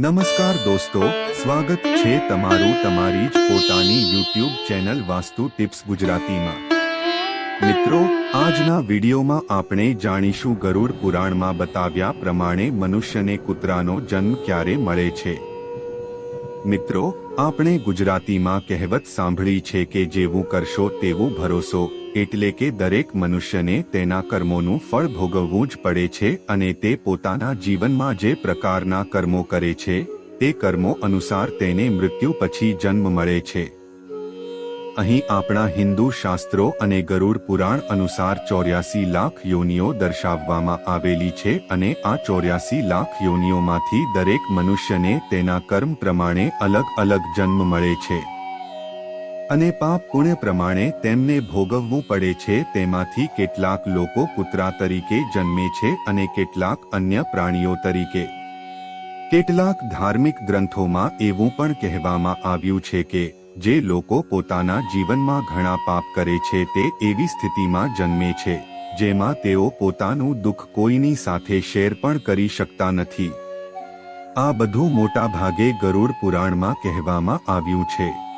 નમસ્કાર દોસ્તો, સ્વાગત છે તમારું તમારી જ પોતાની યુટ્યુબ ચેનલ વાસ્તુ ટિપ્સ ગુજરાતીમાં. મિત્રો, આજના વિડીયોમાં આપણે જાણીશું ગરુડ પુરાણમાં બતાવ્યા પ્રમાણે મનુષ્યને કૂતરાનો જન્મ ક્યારે મળે છે. મિત્રો, આપણે ગુજરાતીમાં કહેવત સાંભળી છે કે જેવું કરશો તેવું ભરોસો. એટલે કે દરેક મનુષ્યને તેના કર્મોનું ફળ ભોગવવું જ પડે છે અને તે પોતાના જીવનમાં જે પ્રકારના કર્મો કરે છે, તે કર્મો અનુસાર તેને મૃત્યુ પછી જન્મ મળે છે. અહીં આપણા હિન્દુ શાસ્ત્રો અને ગરુડ પુરાણ અનુસાર ચોર્યાસી લાખ યોનિઓ દર્શાવવામાં આવેલી છે અને આ ચોર્યાસી લાખ યોનિઓમાંથી દરેક મનુષ્યને તેના કર્મ પ્રમાણે અલગ અલગ જન્મ મળે છે. અને પાપ પુણ્ય પ્રમાણે તેમને ભોગવવું પડે છે, તેમાંથી કેટલાક લોકો કૂતરા તરીકે જન્મે છે અને કેટલાક અન્ય પ્રાણીઓ તરીકે. કેટલાક ધાર્મિક ગ્રંથોમાં એવું પણ કહેવામાં આવ્યું છે કે, જે લોકો પોતાના જીવનમાં ઘણા પાપ કરે છે, તે એવી સ્થિતિમાં જન્મે છે, જેમાં તેઓ પોતાનું દુઃખ કોઈની સાથે શેર પણ કરી શકતા નથી. આ બધું મોટા ભાગે ગરુડ પુરાણમાં કહેવામાં આવ્યું છે.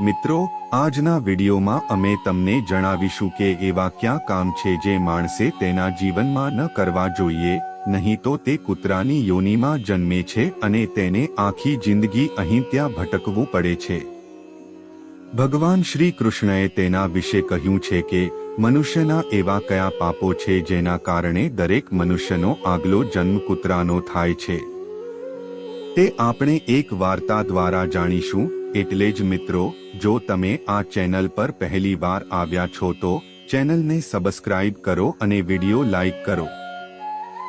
મિત્રો, આજના વિડીયોમાં અમે તમને જણાવીશું કે એવા ક્યાં કામ છે જે માણસે તેના જીવનમાં ન કરવા જોઈએ, નહીં તો તે કૂતરાની યોનિમાં જન્મે છે અને તેને આખી જિંદગી અહીં ત્યાં ભટકવું પડે છે. ભગવાન શ્રી કૃષ્ણએ તેના વિશે કહ્યું છે કે, મનુષ્યના એવા કયા પાપો છે જેના કારણે દરેક મનુષ્યનો આગલો જન્મ કૂતરાનો થાય છે. તે આપણે એક વાર્તા દ્વારા જાણીશું, એટલે જ મિત્રો જો તમે આ ચેનલ પર પહેલી વાર આવ્યા છો તો ચેનલને સબસ્ક્રાઇબ કરો અને વીડિયો લાઈક કરો.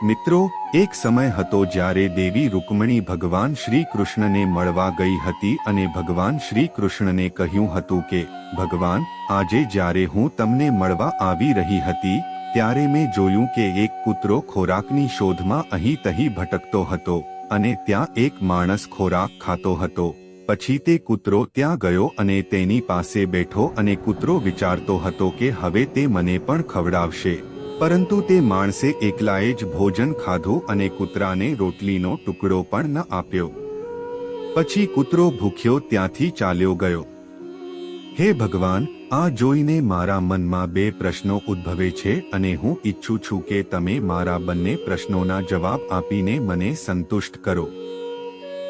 મિત્રો, એક સમય હતો જ્યારે દેવી રૂકમણી ભગવાન શ્રી કૃષ્ણને મળવા ગઈ હતી અને ભગવાન શ્રી કૃષ્ણને કહ્યું હતું કે, ભગવાન, આજે જ્યારે હું તમને મળવા આવી રહી હતી, ત્યારે મેં જોયું કે એક કૂતરો ખોરાકની શોધમાં અહીં તહીં ભટકતો હતો અને ત્યાં એક માણસ ખોરાક ખાતો હતો. પછી તે કૂતરો ત્યાં ગયો અને તેની પાસે બેઠો અને કૂતરો વિચારતો હતો કે હવે તે મને પણ ખવડાવશે. પરંતુ તે માણસે એકલાએ જ ભોજન ખાધું અને કૂતરાને રોટલીનો ટુકડો પણ ન આપ્યો. પછી કૂતરો ભૂખ્યો ત્યાંથી ચાલ્યો ગયો. હે ભગવાન, આ જોઈને મારા મનમાં બે પ્રશ્નો ઉદ્ભવે છે અને હું ઈચ્છું છું કે તમે મારા બંને પ્રશ્નોના જવાબ આપીને મને સંતુષ્ટ કરો.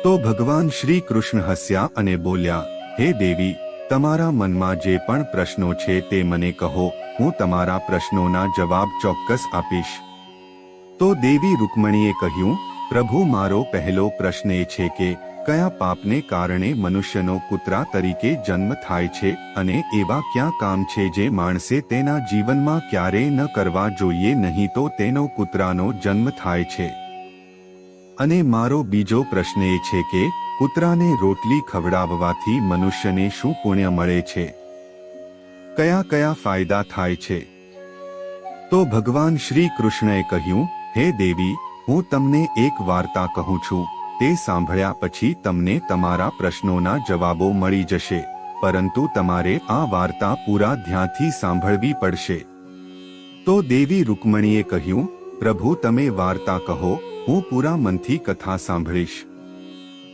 તો ભગવાન શ્રી કૃષ્ણ હસ્યા અને બોલ્યા, હે દેવી, તમારા મનમાં જે પણ પ્રશ્નો છે તે મને કહો, હું તમારા પ્રશ્નોના જવાબ ચોક્કસ આપીશ. તો દેવી રૂકમણીએ કહ્યું, પ્રભુ, મારો પહેલો પ્રશ્ન એ છે કે, કયા પાપને કારણે મનુષ્યનો કૂતરા તરીકે જન્મ થાય છે અને એવા ક્યાં કામ છે જે માણસે તેના જીવનમાં ક્યારેય ન કરવા જોઈએ નહીં તો તેનો કૂતરાનો જન્મ થાય છે? અને મારો બીજો પ્રશ્ન એ છે કે, કૂતરાને રોટલી ખવડાવવાથી મનુષ્યને શું પુણ્ય મળે છે? કયા કયા ફાયદા થાય છે? તો ભગવાન શ્રી કૃષ્ણએ કહ્યું, હે દેવી, હું તમને એક વાર્તા કહું છું. તે સાંભળ્યા પછી તમને તમારા પ્રશ્નોના જવાબો મળી જશે. પરંતુ તમારે આ વાર્તા પૂરા ધ્યાનથી સાંભળવી પડશે. તો દેવી રૂકમણીએ કહ્યું, પ્રભુ, તમે વાર્તા કહો હું પૂરા મનથી કથા સાંભળીશ.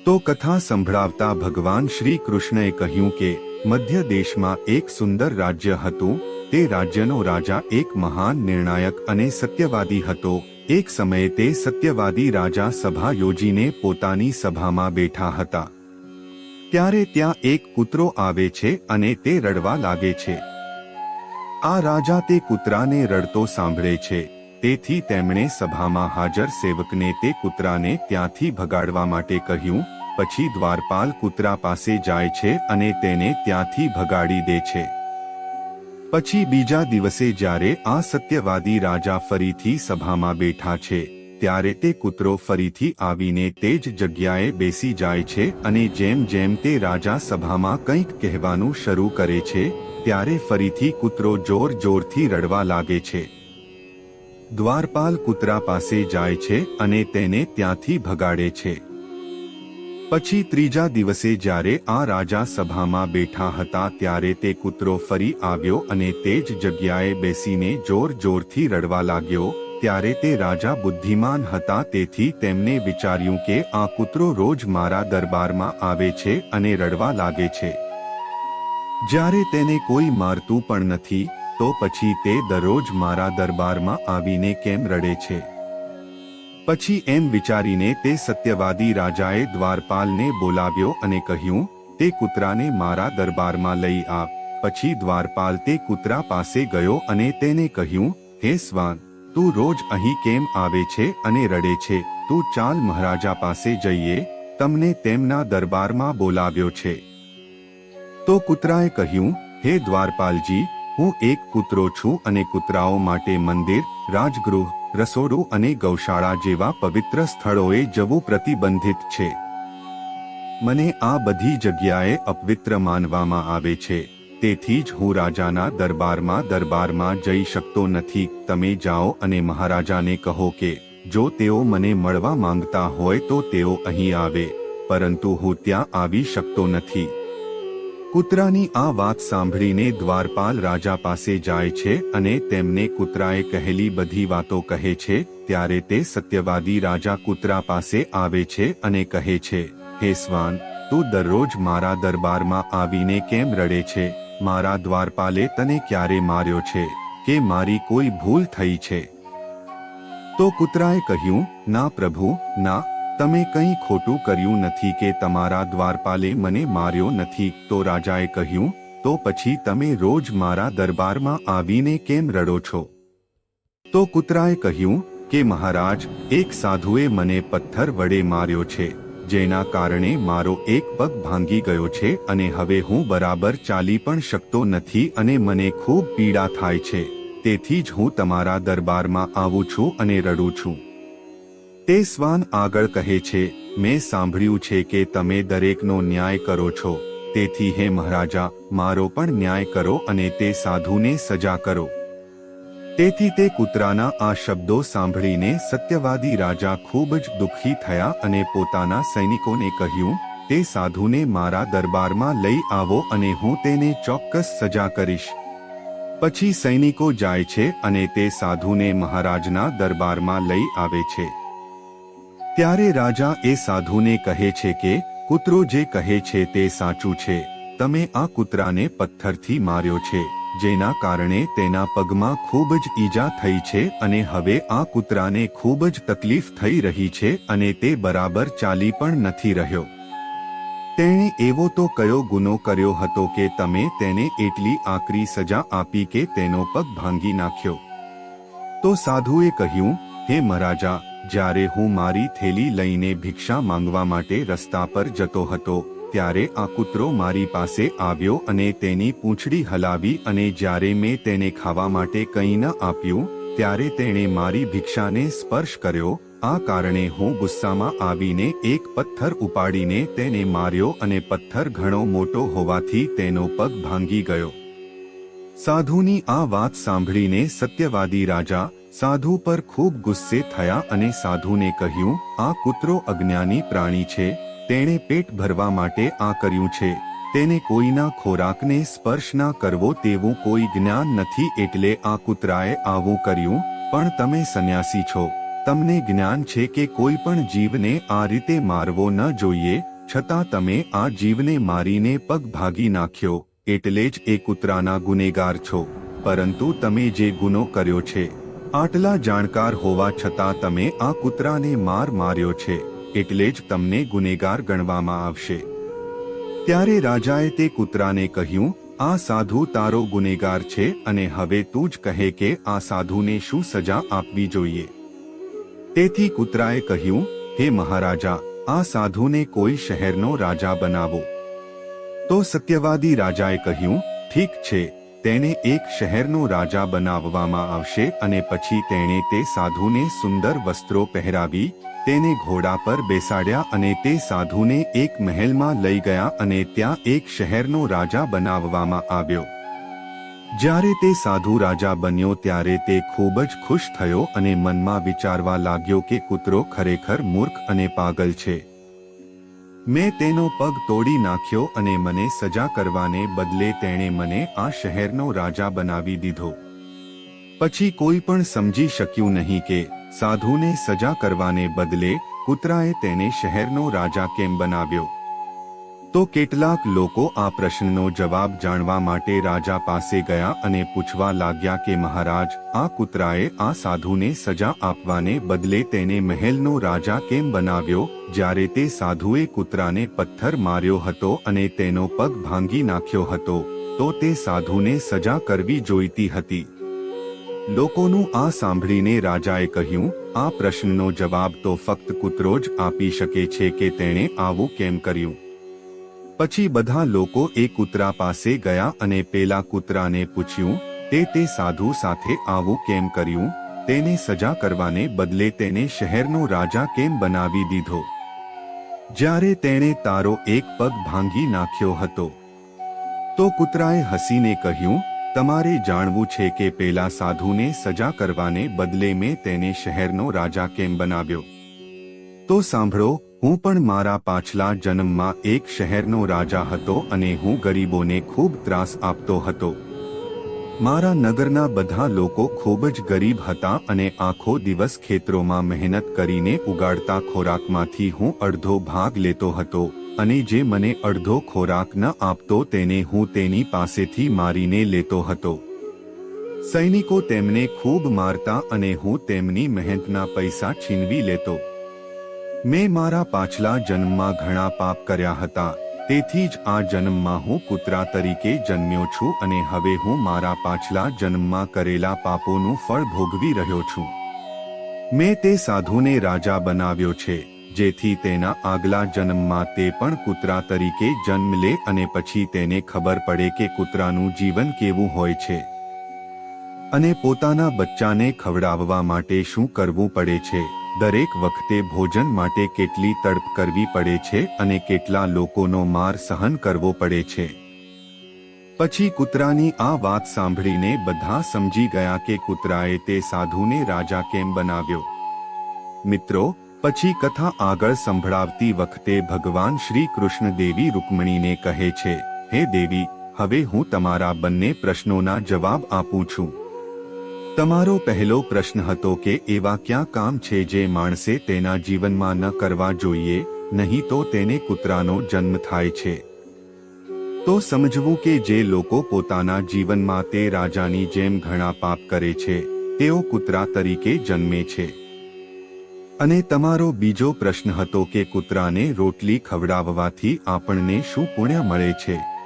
તો કથા સંભળાવતા ભગવાન શ્રી કૃષ્ણએ કહ્યું કે, મધ્ય દેશમાં એક સુંદર રાજ્ય હતું, તે રાજ્યનો રાજા એક મહાન નિર્ણાયક અને સત્યવાદી હતો. એક સમયે તે સત્યવાદી રાજા સભા યોજીને પોતાની સભામાં બેઠા હતા. ત્યારે ત્યાં એક કૂતરો આવે છે અને તે રડવા લાગે છે. આ રાજા તે કૂતરાને રડતો સાંભળે છે. તેથી તેમણે સભામાં હાજર સેવકને તે કૂતરાને ત્યાંથી ભગાડવા માટે કહ્યું, પછી દ્વારપાલ કૂતરા પાસે જાય છે અને તેને ત્યાંથી ભગાડી દે છે. પછી બીજા દિવસે જ્યારે આ સત્યવાદી રાજા ફરીથી સભામાં બેઠા છે, ત્યારે તે કૂતરો ફરીથી આવીને તે જ જગ્યાએ બેસી જાય છે અને જેમ જેમ તે રાજા સભામાં કંઈક કહેવાનું શરૂ કરે છે, ત્યારે ફરીથી કૂતરો જોર જોરથી રડવા લાગે છે. દ્વારપાલ કૂતરા પાસે જાય છે અને તેને ત્યાંથી ભગાડે છે. પછી ત્રીજા દિવસે જ્યારે આ રાજા સભામાં બેઠા હતા ત્યારે તે કૂતરો ફરી આવ્યો અને તે જ જગ્યાએ બેસીને જોર જોરથી રડવા લાગ્યો, ત્યારે તે રાજા બુદ્ધિમાન હતા તેથી તેમને વિચાર્યું કે આ કૂતરો રોજ મારા દરબારમાં આવે છે અને રડવા લાગે છે. જ્યારે તેને કોઈ મારતું પણ નથી તો પછી તે દરરોજ મારા દરબારમાં આવીને કેમ રડે છે? પછી એમ વિચારીને તે સત્યવાદી રાજાએ દ્વારપાલને બોલાવ્યો અને કહ્યું, તે કૂતરાને મારા દરબારમાં લઈ આવ પછી દ્વારપાલ તે કૂતરા પાસે ગયો અને તેને કહ્યું, હે સ્વાન, તું રોજ અહીં કેમ આવે છે અને રડે છે? તું ચાલ મહારાજા પાસે જઈએ, તમને તેમના દરબારમાં બોલાવ્યો છે. તો કૂતરાએ કહ્યું, હે દ્વારપાલજી હું એક કૂતરો છું અને કૂતરાઓ માટે મંદિર, રાજગૃહ, રસોડું અને ગૌશાળા જેવા પવિત્ર સ્થળોએ જવું પ્રતિબંધિત છે. મને આ બધી જગ્યાએ અપવિત્ર માનવામાં આવે છે. તેથી જ હું રાજાના દરબારમાં દરબારમાં જઈ શકતો નથી. તમે જાઓ અને મહારાજાને કહો કે, જો તેઓ મને મળવા માંગતા હોય તો તેઓ અહીં આવે. પરંતુ હું ત્યાં આવી શકતો નથી. કૂતરાની આ વાત સાંભળીને દ્વારપાલ રાજા પાસે જાય છે અને તેમને કૂતરાએ કહેલી બધી વાતો કહે છે, ત્યારે તે સત્યવાદી રાજા કૂતરા પાસે આવે છે અને કહે છે, હે સ્વાન તું દરરોજ મારા દરબારમાં આવીને કેમ રડે છે? મારા દ્વારપાલે તને ક્યારે માર્યો છે? કે મારી કોઈ ભૂલ થઈ છે? તો કૂતરાએ કહ્યું, ના પ્રભુ, ના તમે કંઈ ખોટું કર્યું નથી કે તમારા દ્વારપાલે મને માર્યો નથી, તો રાજાએ કહ્યું, તો પછી તમે રોજ મારા દરબારમાં આવીને કેમ રડો છો? તો કૂતરાએ કહ્યું, કે મહારાજ, એક સાધુએ મને પથ્થર વડે માર્યો છે, જેના કારણે મારો એક પગ ભાંગી ગયો છે અને હવે હું બરાબર ચાલી પણ શકતો નથી અને મને ખૂબ પીડા થાય છે. તેથી જ હું તમારા દરબારમાં આવું છું અને રડું છું. તે સ્વાન આગળ કહે છે, મેં સાંભળ્યું છે કે તમે દરેકનો ન્યાય કરો છો. તેથી હે મહારાજા, મારો પણ ન્યાય કરો અને તે સાધુને સજા કરો. તેથી તે કૂતરાના આ શબ્દો સાંભળીને સત્યવાદી રાજા ખૂબ જ દુઃખી થયા અને પોતાના સૈનિકોને કહ્યું, તે સાધુને મારા દરબારમાં લઈ આવો અને હું તેને ચોક્કસ સજા કરીશ. પછી સૈનિકો જાય છે અને તે સાધુને મહારાજના દરબારમાં લઈ આવે છે. ત્યારે રાજા એ સાધુને કહે છે કે, કૂતરો જે કહે છે તે સાચું છે. તમે આ કૂતરાને પથ્થરથી માર્યો છે, જેના કારણે તેના પગમાં ખૂબ જ ઈજા થઈ છે અને હવે આ કૂતરાને ખૂબ જ તકલીફ થઈ રહી છે અને તે બરાબર ચાલી પણ નથી રહ્યો. તેણે એવો તો કયો ગુનો કર્યો હતો કે તમે તેને એટલી આકરી સજા આપી કે તેનો પગ ભાંગી નાખ્યો. તો સાધુએ કહ્યું, હે મહારાજા જ્યારે હું મારી થેલી લઈને ભિક્ષા માંગવા માટે રસ્તા પર જતો હતો, ત્યારે આ કૂતરો મારી પાસે આવ્યો અને તેની પૂંછડી હલાવી અને જ્યારે મેં તેને ખાવા માટે કંઈ ન આપ્યું, ત્યારે તેણે મારી ભિક્ષાને સ્પર્શ કર્યો. આ કારણે હું ગુસ્સામાં આવીને એક પથ્થર ઉપાડીને તેને માર્યો અને પથ્થર ઘણો મોટો હોવાથી તેનો પગ ભાંગી ગયો. સાધુની આ વાત સાંભળીને સત્યવાદી રાજા સાધુ પર ખૂબ ગુસ્સે થયા અને સાધુને કહ્યું, આ કૂતરો અજ્ઞાની પ્રાણી છે, તેણે પેટ ભરવા માટે આ કર્યું છે. તેને કોઈના ખોરાકને સ્પર્શ ના કરવો તેવું કોઈ જ્ઞાન નથી એટલે આ કૂતરાએ આવું કર્યું, પણ તમે સંન્યાસી છો. તમને જ્ઞાન છે કે કોઈ પણ જીવને આ રીતે મારવો ન જોઈએ, છતાં તમે આ જીવને મારીને પગ ભાગી નાખ્યો, એટલે જ એ કૂતરાના ગુનેગાર છો. પરંતુ તમે જે ગુનો કર્યો છે આટલા જાણકાર હોવા છતાં તમે આ કૂતરાને માર માર્યો છે, એટલે જ તમને ગુનેગાર ગણવામાં આવશે. ત્યારે રાજાએ તે કૂતરાને કહ્યું, આ સાધુ તારો ગુનેગાર છે અને હવે તું જ કહે કે આ સાધુને શું સજા આપવી જોઈએ. તેથી કૂતરાએ કહ્યું, હે મહારાજા, આ સાધુને કોઈ શહેરનો રાજા બનાવો. તો સત્યવાદી રાજાએ કહ્યું, ઠીક છે તેને એક શહેરનો રાજા બનાવવામાં આવશે અને પછી તેણે તે સાધુને સુંદર વસ્ત્રો પહેરાવી, તેને ઘોડા પર બેસાડ્યા અને તે સાધુને એક મહેલમાં લઈ ગયા અને ત્યાં એક શહેરનો રાજા બનાવવામાં આવ્યો. જ્યારે તે સાધુ રાજા બન્યો ત્યારે તે ખૂબ જ ખુશ થયો અને મનમાં વિચારવા લાગ્યો કે કૂતરો ખરેખર મૂર્ખ અને પાગલ છે. મેં તેનો પગ તોડી નાખ્યો અને મને સજા કરવાને બદલે તેણે મને આ શહેરનો રાજા બનાવી દીધો. પછી કોઈ પણ સમજી શક્યું નહીં કે સાધુને સજા કરવાને બદલે કૂતરાએ તેને શહેરનો રાજા કેમ બનાવ્યો. તો કેટલાક લોકો આ પ્રશ્નનો જવાબ જાણવા માટે રાજા પાસે ગયા અને પૂછવા લાગ્યા કે મહારાજ, આ કૂતરાએ આ સાધુને સજા આપવાને બદલે તેને મહેલનો રાજા કેમ બનાવ્યો? જ્યારે તે સાધુએ કૂતરાને પથ્થર માર્યો હતો અને તેનો પગ ભાંગી નાખ્યો હતો, તો તે સાધુને સજા કરવી જોઈતી હતી. લોકોનું આ સાંભળીને રાજાએ કહ્યું, આ પ્રશ્નનો જવાબ તો ફક્ત કૂતરો જ આપી શકે છે કે તેણે આવું કેમ કર્યું? પછી બધા લોકો એ કૂતરા પાસે ગયા અને પેલા કૂતરાને પૂછ્યું, તે તે સાધુ સાથે આવું કેમ કર્યું? તેને સજા કરવાને બદલે તેને શહેરનો રાજા કેમ બનાવી દીધો? જ્યારે તેણે તારો એક પગ ભાંગી નાખ્યો હતો, તો કૂતરાએ હસીને કહ્યું, તમારે જાણવું છે કે પેલા સાધુને સજા કરવાને બદલે મેં તેને શહેરનો રાજા કેમ બનાવ્યો? તો સાંભળો, હું પણ મારા પાછલા જન્મમાં એક શહેરનો રાજા હતો અને હું ગરીબોને ખૂબ ત્રાસ આપતો હતો. મારા નગરના બધા લોકો ખૂબ જ ગરીબ હતા અને આખો દિવસ ખેતરોમાં મહેનત કરીને ઉગાડતા ખોરાકમાંથી હું અડધો ભાગ લેતો હતો અને જે મને અડધો ખોરાક ન આપતો તેને હું તેની પાસેથી મારીને લેતો હતો. સૈનિકો તેમને ખૂબ મારતા અને હું તેમની મહેનતના પૈસા છીનવી લેતો. મેં મારા પાછલા જન્મમાં ઘણા પાપ કર્યા હતા, તેથી જ આ જન્મમાં હું કૂતરા તરીકે જન્મ્યો છું અને હવે હું મારા પાછલા જન્મમાં કરેલા પાપોનું ફળ ભોગવી રહ્યો છું. મેં તે સાધુને રાજા બનાવ્યો છે, જેથી તેના આગલા જન્મમાં તે પણ કૂતરા તરીકે જન્મ લે અને પછી તેને ખબર પડે કે કૂતરાનું જીવન કેવું હોય છે. અને પોતાના બચ્ચાને ખવડાવવા માટે શું કરવું પડે છે? દરેક વખતે ભોજન માટે કેટલી તડપ કરવી પડે છે અને કેટલા લોકોનો માર સહન કરવો પડે છે. પછી કૂતરાની આ વાત સાંભળીને બધા સમજી ગયા કે કૂતરાએ તે સાધુને રાજા કેમ બનાવ્યો. મિત્રો, પછી કથા આગળ સંભળાવતી વખતે ભગવાન શ્રી કૃષ્ણ દેવી રૂકમણીને કહે છે, હે દેવી, હવે હું તમારા બંને પ્રશ્નોના જવાબ આપું છું. તમારો પહેલો પ્રશ્ન હતો કે એવા ક્યાં કામ છે જે માણસે તેના જીવનમાં ન કરવા જોઈએ, નહીં તો તેને કૂતરાનો જન્મ થાય છે. તો સમજવું કે જે લોકો પોતાના જીવનમાં તે રાજાની જેમ ઘણા પાપ કરે છે, તેઓ કૂતરા તરીકે જન્મે છે. અને તમારો બીજો પ્રશ્ન હતો કે કૂતરાને રોટલી ખવડાવવાથી આપણને શું પુણ્ય મળે છે?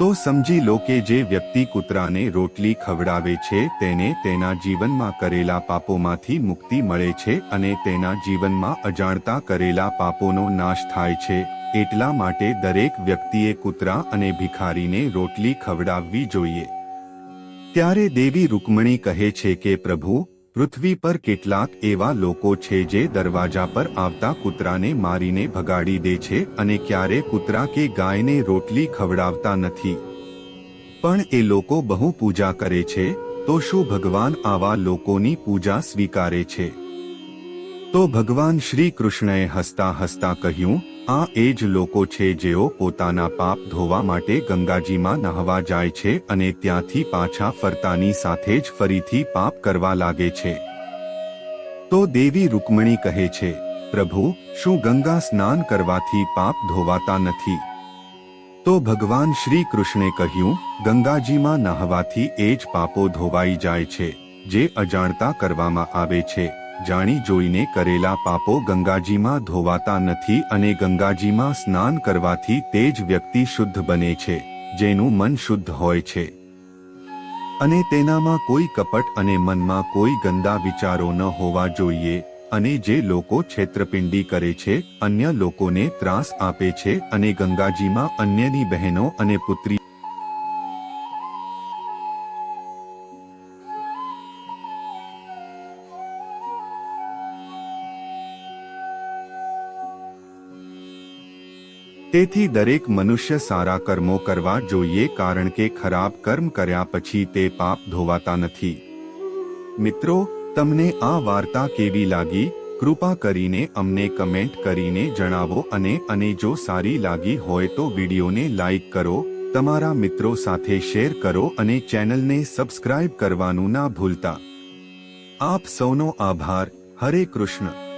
તો સમજી લો કે જે વ્યક્તિ કૂતરાને રોટલી ખવડાવે છે, તેને તેના જીવનમાં કરેલા પાપોમાંથી મુક્તિ મળે છે અને તેના જીવનમાં અજાણતા કરેલા પાપોનો નાશ થાય છે. એટલા માટે દરેક વ્યક્તિએ કૂતરા અને ભિખારીને રોટલી ખવડાવવી જોઈએ. ત્યારે દેવી રૂકમણી કહે છે કે, પ્રભુ પૃથ્વી પર કેટલાક એવા લોકો છે જે દરવાજા પર આવતા કૂતરાને મારીને ભગાડી દે છે અને ક્યારે કૂતરા કે ગાયને રોટલી ખવડાવતા નથી. પણ એ લોકો બહુ પૂજા કરે છે, તો શું ભગવાન આવા લોકોની પૂજા સ્વીકારે છે? તો ભગવાન શ્રી કૃષ્ણએ હસતા હસતા કહ્યું આ એ જ લોકો છે જેઓ પોતાના પાપ ધોવા માટે ગંગાજીમાં નહાવા જાય છે અને ત્યાંથી પાછા ફરતાની સાથે જ ફરીથી પાપ કરવા લાગે છે. તો દેવી રૂકમણી કહે છે, પ્રભુ, શું ગંગા સ્નાન કરવાથી પાપ ધોવાતા નથી? તો ભગવાન શ્રી કૃષ્ણે કહ્યું, ગંગાજીમાં નહાવાથી એ જ પાપો ધોવાઈ જાય છે, જે અજાણતા કરવામાં આવે છે. જાણી જોઈને કરેલા પાપો ગંગાજીમાં ધોવાતા નથી અને ગંગાજીમાં સ્નાન કરવાથી તે જ વ્યક્તિ શુદ્ધ બને છે, જેનું મન શુદ્ધ હોય છે. અને તેનામાં કોઈ કપટ અને મનમાં કોઈ ગંદા વિચારો ન હોવા જોઈએ, અને જે લોકો છેતરપિંડી કરે છે, અન્ય લોકોને ત્રાસ આપે છે અને ગંગાજીમાં અન્યની બહેનો અને પુત્રી તેથી દરેક મનુષ્ય સારા કર્મો કરવા જોઈએ કારણ કે ખરાબ કર્મ કર્યા પછી તે પાપ ધોવાતા નથી. મિત્રો, તમને આ વાર્તા કેવી લાગી? કૃપા કરીને અમને કમેન્ટ કરીને જણાવો અને અને જો સારી લાગી હોય તો વિડીયોને લાઈક કરો, તમારા મિત્રો સાથે શેર કરો અને ચેનલને સબસ્ક્રાઇબ કરવાનું ના ભૂલતા. આપ સૌનો આભાર. હરે કૃષ્ણ.